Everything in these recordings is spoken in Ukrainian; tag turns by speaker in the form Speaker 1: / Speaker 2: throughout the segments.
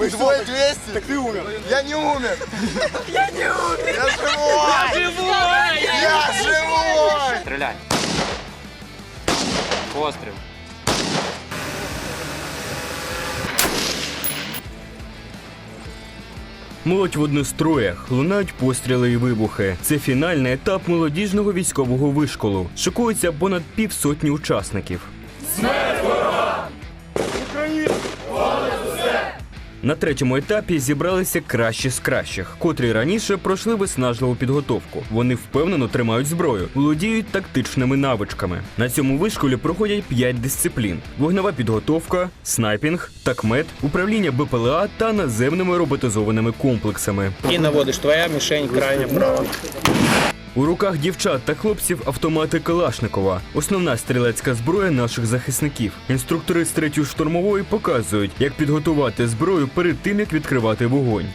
Speaker 1: Мы двое 200. Так ты умер. Я не умер. Я не умер. Я живой. Я живой. Я живой.
Speaker 2: Стріляй. Постріл.
Speaker 3: Молодь в одностроях, лунають постріли і вибухи. Це фінальний етап молодіжного військового вишколу. Шикується понад півсотні учасників. На третьому етапі зібралися кращі з кращих, котрі раніше пройшли виснажливу підготовку. Вони впевнено тримають зброю, володіють тактичними навичками. На цьому вишколі проходять п'ять дисциплін: вогнева підготовка, снайпінг, такмет, управління БПЛА та наземними роботизованими комплексами.
Speaker 4: І наводиш твоя мішень крайня права.
Speaker 3: У руках дівчат та хлопців автомати Калашникова, основна стрілецька зброя наших захисників. Інструктори з третьої штурмової показують, як підготувати зброю перед тим, як відкривати вогонь.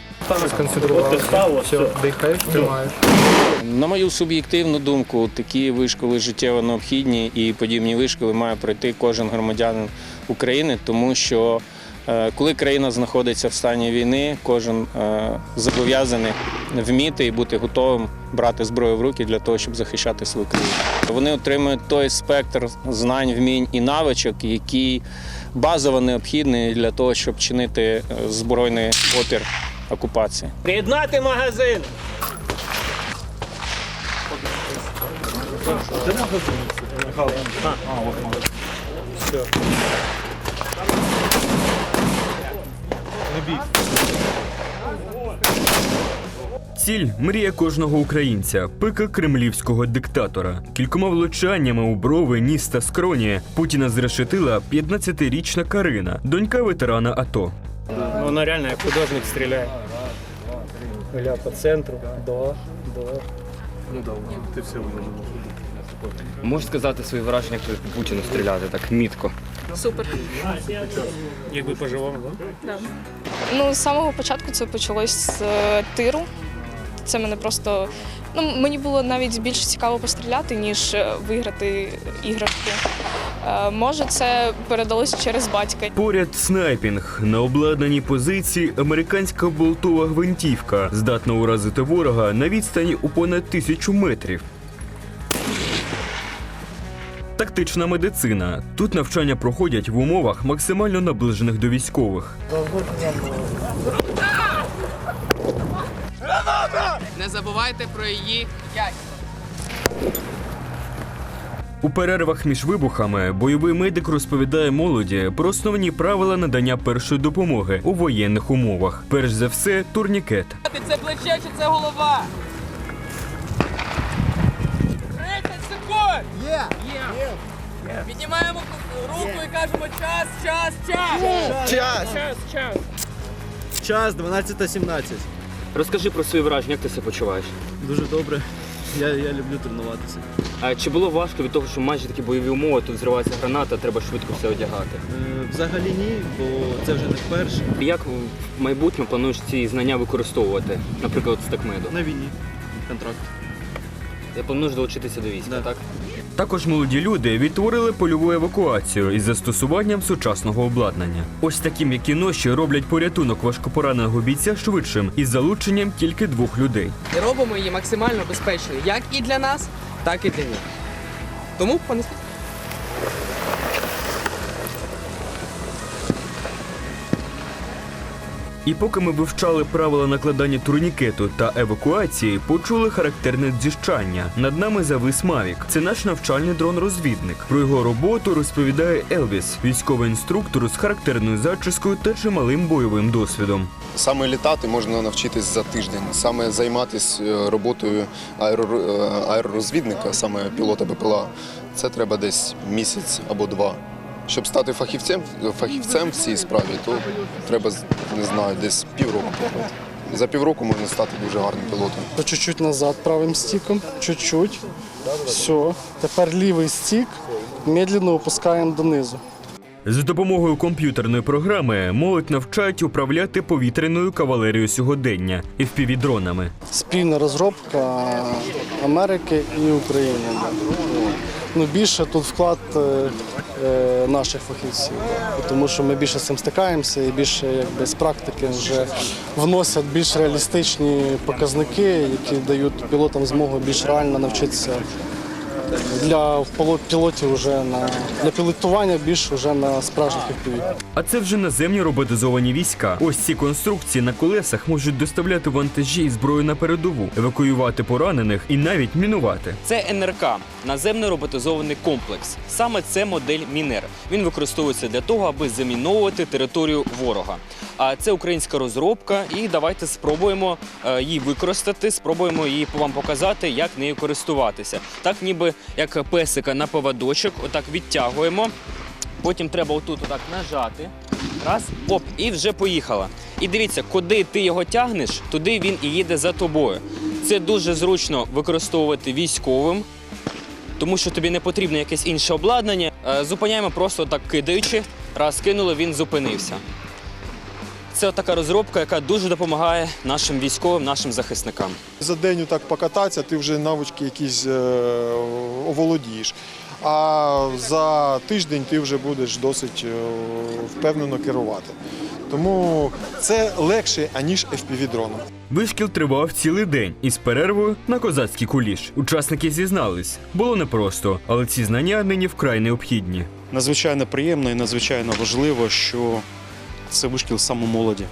Speaker 4: На мою суб'єктивну думку, такі вишколи життєво необхідні і подібні вишколи має пройти кожен громадянин України, тому що коли країна знаходиться в стані війни, кожен е, зобов'язаний вміти і бути готовим брати зброю в руки для того, щоб захищати свою країну. Вони отримують той спектр знань, вмінь і навичок, який базово необхідний для того, щоб чинити е, збройний опір окупації. Приєднати магазин!
Speaker 3: Ціль мрія кожного українця, пика кремлівського диктатора. Кількома влучаннями у брови, ніс та скроні Путіна зрешетила 15-річна Карина, донька ветерана АТО.
Speaker 4: Вона реально як художник стріляє. Гля по центру. Да, да.
Speaker 2: Можеш сказати свої враження, як по Путіну стріляти так мітко.
Speaker 5: Супер.
Speaker 4: Якби по-живому, да?
Speaker 5: Ну, з самого початку це почалось з е, тиру. Це мене просто. Ну, мені було навіть більше цікаво постріляти, ніж е, виграти іграшку. Е, може, це передалось через батька.
Speaker 3: Поряд снайпінг на обладнаній позиції американська болтова гвинтівка здатна уразити ворога на відстані у понад тисячу метрів. Тактична медицина. Тут навчання проходять в умовах максимально наближених до військових.
Speaker 6: Не забувайте про її якість.
Speaker 3: У перервах між вибухами бойовий медик розповідає молоді про основні правила надання першої допомоги у воєнних умовах. Перш за все, турнікет.
Speaker 6: Це плече чи це голова? Є! Є! Піднімаємо руку і кажемо час, час, час!
Speaker 1: Час.
Speaker 4: Час, час.
Speaker 7: Час 12.17.
Speaker 2: Розкажи про свої враження, як ти себе почуваєш.
Speaker 7: Дуже добре. Я, я люблю тренуватися.
Speaker 2: А чи було важко від того, що майже такі бойові умови, тут зривається граната, треба швидко все одягати?
Speaker 7: Е, взагалі ні, бо це вже не вперше.
Speaker 2: Як в майбутньому плануєш ці знання використовувати, наприклад, з такмеду?
Speaker 7: На війні. Контракт.
Speaker 2: Ти плануєш долучитися до війська,
Speaker 7: Да.
Speaker 2: так?
Speaker 3: Також молоді люди відтворили польову евакуацію із застосуванням сучасного обладнання. Ось таким, м'які ноші, роблять порятунок важкопораненого бійця швидшим із залученням тільки двох людей.
Speaker 6: І робимо її максимально безпечною, як і для нас, так і для них. Тому понесли.
Speaker 3: І поки ми вивчали правила накладання турнікету та евакуації, почули характерне дзіщання. Над нами завис Мавік. Це наш навчальний дрон-розвідник. Про його роботу розповідає Елвіс, військовий інструктор з характерною зачіскою та чималим бойовим досвідом.
Speaker 1: Саме літати можна навчитись за тиждень. Саме займатися е, роботою е, аеророзвідника, саме пілота БПЛА, це треба десь місяць або два. Щоб стати фахівцем, фахівцем в цій справі, то треба, не знаю, десь півроку. потратити. За півроку можна стати дуже гарним пілотом.
Speaker 8: Чуть-чуть назад правим стиком, чуть-чуть. Все. Тепер лівий стік медленно опускаємо донизу.
Speaker 3: За допомогою комп'ютерної програми молодь навчають управляти повітряною кавалерією сьогодення і впівдронами.
Speaker 8: Спільна розробка Америки і України. Ну, більше тут вклад е, е, наших фахівців, тому що ми більше з цим стикаємося і більше якби, з практики вже вносять більш реалістичні показники, які дають пілотам змогу більш реально навчитися для пілот- пілотів вже на для пілотування більш вже на справжніх FPV.
Speaker 3: А це вже наземні роботизовані війська. Ось ці конструкції на колесах можуть доставляти вантажі і зброю на передову, евакуювати поранених і навіть мінувати.
Speaker 2: Це НРК наземний роботизований комплекс. Саме це модель Мінер. Він використовується для того, аби заміновувати територію ворога. А це українська розробка, і давайте спробуємо е, її використати, спробуємо її вам показати, як нею користуватися. Так, ніби як песика на поводочок, отак відтягуємо. Потім треба отут отак нажати. Раз, оп, і вже поїхала. І дивіться, куди ти його тягнеш, туди він і їде за тобою. Це дуже зручно використовувати військовим, тому що тобі не потрібно якесь інше обладнання. Е, Зупиняємо просто так кидаючи. Раз кинули, він зупинився. Це така розробка, яка дуже допомагає нашим військовим, нашим захисникам.
Speaker 9: За день так покататися, ти вже навички якісь е, оволодієш. А за тиждень ти вже будеш досить е, впевнено керувати. Тому це легше, аніж FPV-дроном.
Speaker 3: Вишкіл тривав цілий день із перервою на козацький куліш. Учасники зізнались, було непросто, але ці знання нині вкрай необхідні.
Speaker 10: Надзвичайно приємно і надзвичайно важливо, що це вишкіл самомолоді.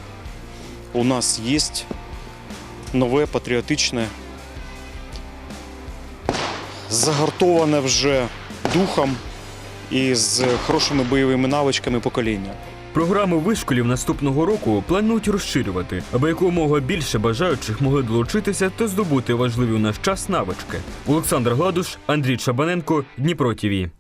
Speaker 10: У нас є нове патріотичне, загартоване вже духом і з хорошими бойовими навичками покоління.
Speaker 3: Програму вишколів наступного року планують розширювати, аби якомога більше бажаючих могли долучитися та здобути важливі у наш час навички. Олександр Гладуш, Андрій Чабаненко, Дніпро ТІВІ.